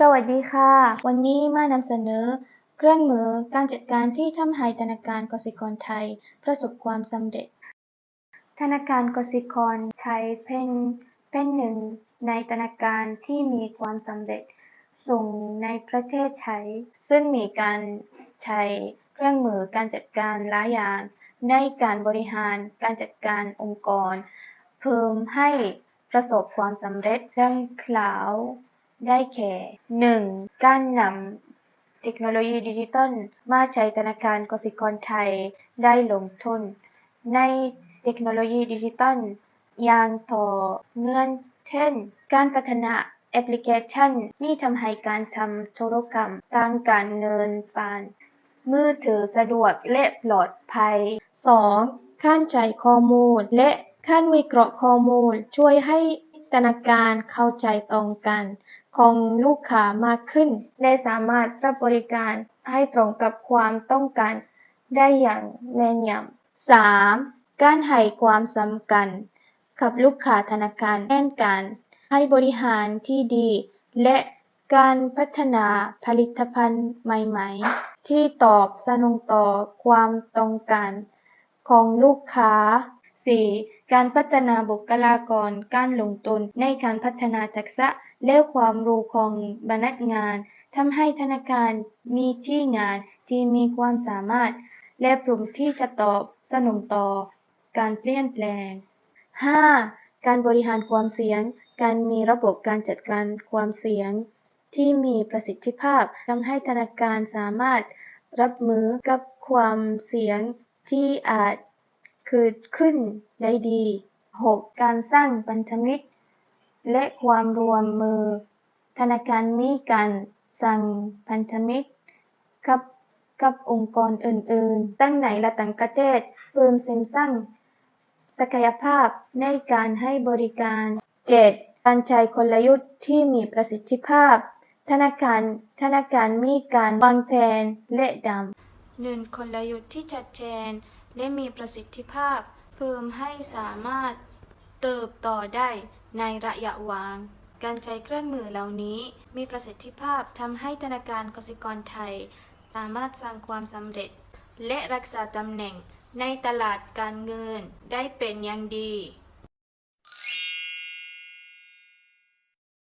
สวัสดีค่ะ วันนี้มานำเสนอ เครื่องมือการจัดการที่ทำให้ธนาคารกสิกรไทย ประสบความสำเร็จ ธนาคารกสิกรไทยเป็นเป็นหนึ่งในธนาคารที่มีความสำเร็จสูงในประเทศไทย ซึ่งมีการใช้เครื่องมือการจัดการหลายอย่าง ในการบริหารการจัดการองค์กร เพิ่มให้ประสบความสำเร็จดังกล่าว ได้แก่ 1. การนำเทคโนโลยีดิจิทัลมาใช้ธนาคารกสิกรไทยได้ลงทุน ในเทคโนโลยีดิจิทัลอย่างต่อเนื่องเช่น การพัฒนาแอปพลิเคชันที่ทำให้การทำธุรกรรมทางการเงินผ่าน มือถือสะดวกและปลอดภัย 2. การใช้ข้อมูลและการวิเคราะห์ข้อมูลช่วยให้ นาคารเข้าใจตรงกัน ของลูกค้ามากขึ้น และสามารถรับบริการให้ตรงกับความต้องการ ได้อย่างแม่นยำ 3. การให้ความสำคัญ กับลูกค้าธนาคารแน่นการให้บริหารที่ดี และการพัฒนาผลิตภัณฑ์ใหม่ๆ ที่ตอบสนองต่อความต้องการ ของลูกค้า 4. การพัฒนาบุคลากร การลงทุนในการพัฒนาทักษะและความรู้ของพนักงานทำให้ธนาคารมีที่งานที่มีความสามารถ และพร้อมที่จะตอบสนองต่อ การเปลี่ยนแปลง 5. การบริหารความเสี่ยง การมีระบบการจัดการความเสี่ยง ที่มีประสิทธิภาพทำให้ธนาคารสามารถรับมือกับความเสี่ยงที่อาจ เกิดขึ้นได้ดี 6. การสร้างพันธมิตร และความร่วมมือ ธนาคารมีการสร้างพันธมิตรกับกับองค์กรอื่นๆทั้งในและต่างประเทศ เพิ่มเสริมสร้างศักยภาพในการให้บริการ 7. การใช้กลยุทธ์ที่มีประสิทธิภาพ ธนาคารธนาคารมีการวางแผนและดำเนินกลยุทธ์ที่ชัดเจน และมีประสิทธิภาพ เพิ่มให้สามารถเติบโตได้ในระยะวาง การใช้เครื่องมือเหล่านี้มีประสิทธิภาพทำให้ธนาคารกสิกรไทย สามารถสร้างความสำเร็จ และรักษาตำแหน่งในตลาดการเงินได้เป็นอย่างดี